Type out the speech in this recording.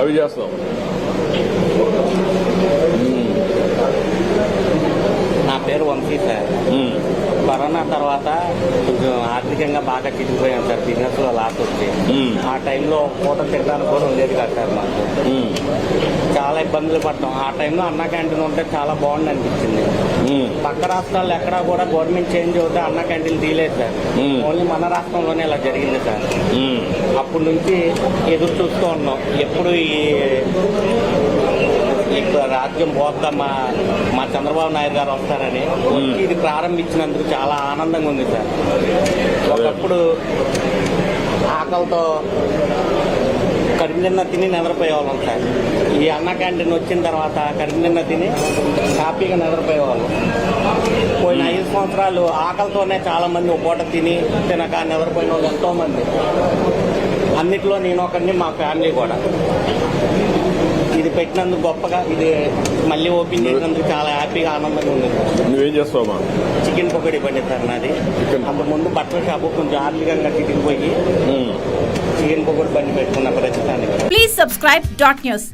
అవి చేస్తాం. నా పేరు వంశీ సార్. కరోనా తర్వాత కొంచెం ఆర్థికంగా బాగా చిరిగిపోయాం సార్. బిజినెస్లో లాస్ వచ్చి. ఆ టైంలో పూట తినడానికి కూడా ఉండేది కాదు సార్ మాకు. ఇబ్బందులు పడ్డాం. ఆ టైంలో అన్న క్యాంటీన్ ఉంటే చాలా బాగుంది అనిపించింది. పక్క రాష్ట్రాల్లో ఎక్కడా కూడా గవర్నమెంట్ చేంజ్ అవుతే అన్న క్యాంటీన్ తీయలేదు సార్. ఓన్లీ మన రాష్ట్రంలోనే ఇలా జరిగింది సార్. అప్పటి నుంచి ఎదురు చూస్తూ ఉన్నాం. ఎప్పుడు ఈ రాజ్యం పోద్దా మా మా చంద్రబాబు నాయుడు గారు వస్తారని ఇది ప్రారంభించినందుకు చాలా ఆనందంగా ఉంది సార్. ఒకప్పుడు ఆకలితో కడుపు తిని నిద్రపోయేవాళ్ళం సార్. ఈ అన్న క్యాంటీన్ వచ్చిన తర్వాత కడుపు తిని హ్యాపీగా నిద్రపోయేవాళ్ళం. పోయిన ఐదు సంవత్సరాలు ఆకలితోనే చాలా మంది ఒక పూట తిని తినక నిద్రపోయిన వాళ్ళు ఎంతో మంది అన్నిట్లో నేను ఒకరిని మా ఫ్యామిలీ కూడా. పెట్టినందుకు గొప్పగా ఇది మళ్ళీ ఓపెన్ చేసినందుకు చాలా హ్యాపీగా ఆనందంగా ఉంది నువ్వేం చేస్తావమ్మా చికెన్ పకోడీ బండి సార్ నాది. అంతకుముందు బట్టల షాపు కొంచెం ఆర్థికంగా తిరిగిపోయి. చికెన్ పకోడీ బండి పెట్టుకున్న ప్రస్తుతానికి Please subscribe dot news.